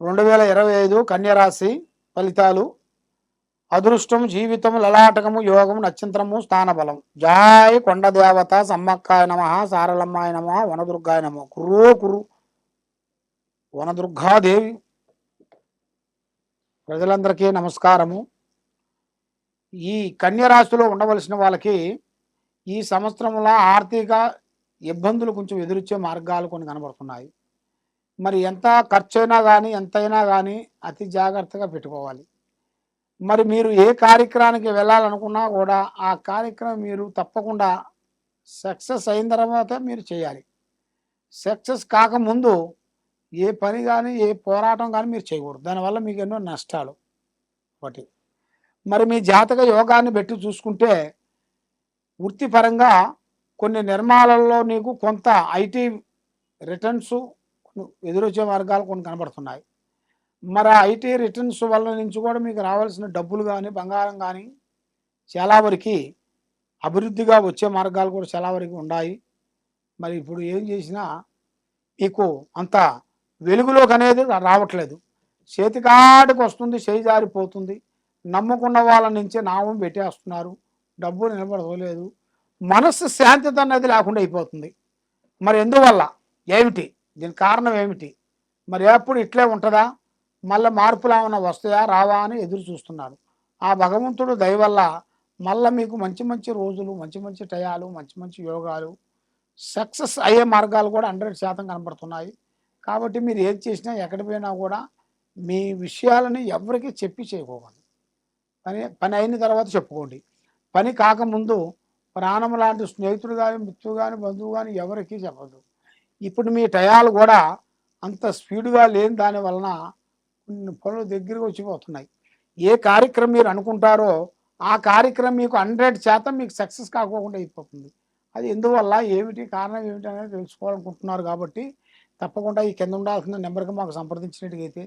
రెండు వేల ఇరవై ఐదు కన్యరాశి ఫలితాలు. అదృష్టం జీవితం లలాటకము యోగం నక్షత్రము స్థానబలం. జాయ్ కొండ దేవత సమ్మక్కాయ నమ సారలమ్మాయ నమ వనదుర్గాయ నమ. కుర్రో కురు వనదుర్గాదేవి. ప్రజలందరికీ నమస్కారము. ఈ కన్యరాశిలో ఉండవలసిన వాళ్ళకి ఈ సంవత్సరంలో ఆర్థిక ఇబ్బందులు కొంచెం ఎదురొచ్చే మార్గాలు కొన్ని కనబడుతున్నాయి. మరి ఎంత ఖర్చైనా కానీ ఎంతైనా కానీ అతి జాగ్రత్తగా పెట్టుకోవాలి. మరి మీరు ఏ కార్యక్రమానికి వెళ్ళాలనుకున్నా కూడా ఆ కార్యక్రమం మీరు తప్పకుండా సక్సెస్ అయిన తర్వాత మీరు చేయాలి. సక్సెస్ కాకముందు ఏ పని కానీ ఏ పోరాటం కానీ మీరు చేయకూడదు. దానివల్ల మీకు ఎన్నో నష్టాలు ఒకటి. మరి మీ జాతక యోగాన్ని పెట్టి చూసుకుంటే వృత్తిపరంగా కొన్ని నిర్మాణాల్లో నీకు కొంత ఐటీ రిటర్న్స్ ఎదురొచ్చే మార్గాలు కొన్ని కనబడుతున్నాయి. మరి ఐటీ రిటర్న్స్ వల్ల నుంచి కూడా మీకు రావాల్సిన డబ్బులు కానీ బంగారం కానీ చాలా వరకు అభివృద్ధిగా వచ్చే మార్గాలు కూడా చాలా వరకు ఉన్నాయి. మరి ఇప్పుడు ఏం చేసినా మీకు అంత వెలుగులోకి అనేది రావట్లేదు. చేతికాడికి వస్తుంది చేయి జారిపోతుంది. నమ్ముకున్న వాళ్ళ నుంచే నామం పెట్టేస్తున్నారు. డబ్బు నిలబడలేదు. మనస్సు శాంతిత అనేది లేకుండా అయిపోతుంది. మరి ఎందువల్ల? ఏమిటి? దీని కారణం ఏమిటి? మరి ఎప్పుడు ఇట్లే ఉంటుందా? మళ్ళీ మార్పులు ఏమైనా వస్తాయా? రావా అని ఎదురు చూస్తున్నారు. ఆ భగవంతుడు దయ వల్ల మళ్ళీ మీకు మంచి మంచి రోజులు మంచి మంచి టయాలు మంచి మంచి యోగాలు సక్సెస్ అయ్యే మార్గాలు కూడా హండ్రెడ్ శాతం కనబడుతున్నాయి. కాబట్టి మీరు ఏది చేసినా ఎక్కడ పోయినా కూడా మీ విషయాలని ఎవరికి చెప్పి చేయకూడదు. పని పని అయిన తర్వాత చెప్పుకోండి. పని కాకముందు ప్రాణం లాంటి స్నేహితుడు కానీ మిత్రుడు కానీ బంధువు కానీ ఎవరికీ చెప్పదు ఇప్పుడు మీ టయాలు కూడా అంత స్పీడ్గా లేని దాని వలన కొన్ని పనులు దగ్గరికి వచ్చిపోతున్నాయి. ఏ కార్యక్రమం మీరు అనుకుంటారో ఆ కార్యక్రమం మీకు హండ్రెడ్ శాతం మీకు సక్సెస్ కాకోకుండా అయిపోతుంది. అది ఎందువల్ల ఏమిటి కారణం ఏమిటి అనేది తెలుసుకోవాలనుకుంటున్నారు కాబట్టి తప్పకుండా ఈ కింద ఉండాల్సిన నెంబర్కి మాకు సంప్రదించినట్టుగైతే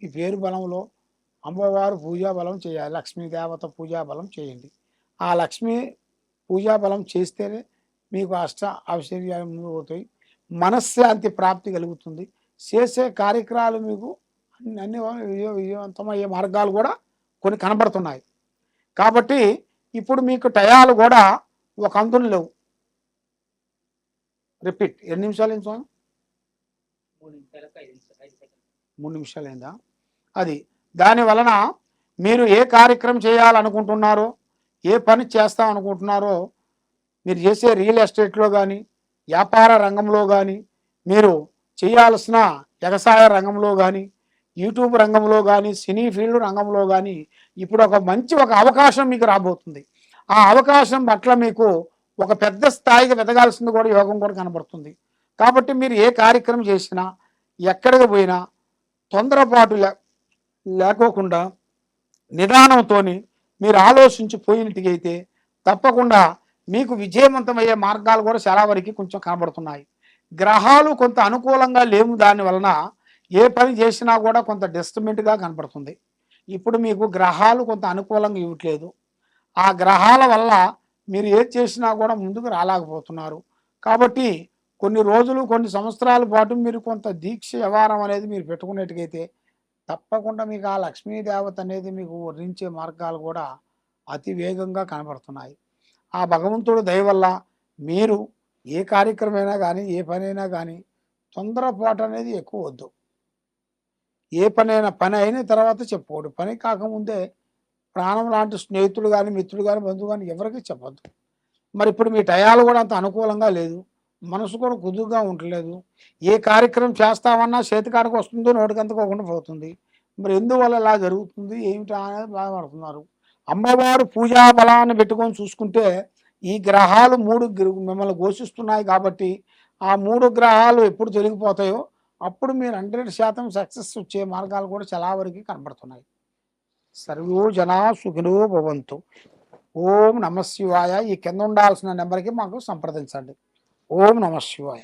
ఈ పేరు బలంలో అమ్మవారు పూజా బలం చేయాలి. లక్ష్మీ దేవత పూజా బలం చేయండి. ఆ లక్ష్మీ పూజా బలం చేస్తేనే మీకు అష్ట ఆశ్చర్యాలు ముందు పోతాయి. మనశ్శాంతి ప్రాప్తి కలుగుతుంది. చేసే కార్యక్రమాలు మీకు అన్ని అన్ని విజయ విజయవంతమయ్యే మార్గాలు కూడా కొన్ని కనబడుతున్నాయి. కాబట్టి ఇప్పుడు మీకు టయాలు కూడా ఒక అంతులు లేవు. రిపీట్. ఎన్ని నిమిషాలు ఏం స్వామి? మూడు నిమిషాలు అయిందా? అది. దాని వలన మీరు ఏ కార్యక్రమం చేయాలనుకుంటున్నారో ఏ పని చేస్తాం అనుకుంటున్నారో మీరు చేసే రియల్ ఎస్టేట్లో కానీ వ్యాపార రంగంలో కానీ మీరు చేయాల్సిన వ్యవసాయ రంగంలో కానీ యూట్యూబ్ రంగంలో కానీ సినీ ఫీల్డ్ రంగంలో కానీ ఇప్పుడు ఒక మంచి ఒక అవకాశం మీకు రాబోతుంది. ఆ అవకాశం పట్ల మీకు ఒక పెద్ద స్థాయికి వెదగాల్సింది కూడా యోగం కూడా కనబడుతుంది. కాబట్టి మీరు ఏ కార్యక్రమం చేసినా ఎక్కడికి పోయినా తొందరపాటు లే లేకోకుండా నిదానంతో మీరు ఆలోచించి పోయినట్టుగైతే తప్పకుండా మీకు విజయవంతమయ్యే మార్గాలు కూడా చాలా వరకు కొంచెం కనబడుతున్నాయి. గ్రహాలు కొంత అనుకూలంగా లేవు దాని వలన ఏ పని చేసినా కూడా కొంత డిస్టర్బెంట్గా కనబడుతుంది. ఇప్పుడు మీకు గ్రహాలు కొంత అనుకూలంగా ఇవ్వట్లేదు. ఆ గ్రహాల వల్ల మీరు ఏది చేసినా కూడా ముందుకు రాలేకపోతున్నారు. కాబట్టి కొన్ని రోజులు కొన్ని సంవత్సరాల పాటు మీరు కొంత దీక్ష వ్యవహారం అనేది మీరు పెట్టుకున్నట్టుగైతే తప్పకుండా మీకు ఆ లక్ష్మీ దేవత అనేది మీకు వర్ణించే మార్గాలు కూడా అతి వేగంగా కనబడుతున్నాయి. ఆ భగవంతుడు దయ వల్ల మీరు ఏ కార్యక్రమైనా కానీ ఏ పనైనా కానీ తొందరపాటు అనేది ఎక్కువ వద్దు. ఏ పనైనా పని అయిన తర్వాత చెప్పుకోడు పని కాకముందే ప్రాణం లాంటి స్నేహితులు కానీ మిత్రులు కానీ బంధువు కానీ ఎవరికి చెప్పద్దు. మరి ఇప్పుడు మీ టయాలు కూడా అంత అనుకూలంగా లేదు. మనసు కూడా కుదురుగా ఉండలేదు. ఏ కార్యక్రమం చేస్తామన్నా చేతికాడకు వస్తుందో నోటికంతకోకుండా పోతుంది. మరి ఎందువల్ల ఇలా జరుగుతుంది? ఏమిటా అనేది బాధపడుతున్నారు. అమ్మవారు పూజా బలాన్ని పెట్టుకొని చూసుకుంటే ఈ గ్రహాలు మూడు మిమ్మల్ని ఘోషిస్తున్నాయి కాబట్టి ఆ మూడు గ్రహాలు ఎప్పుడు తొలగిపోతాయో అప్పుడు మీరు హండ్రెడ్ శాతం సక్సెస్ వచ్చే మార్గాలు కూడా చాలా వరకు కనబడుతున్నాయి. సర్వో జనా సుఖినో భవంతు. ఓం నమ శివాయ. ఈ కింద ఉండాల్సిన నెంబర్కి మాకు సంప్రదించండి. ఓం నమ శివాయ.